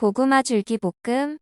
고구마 줄기 볶음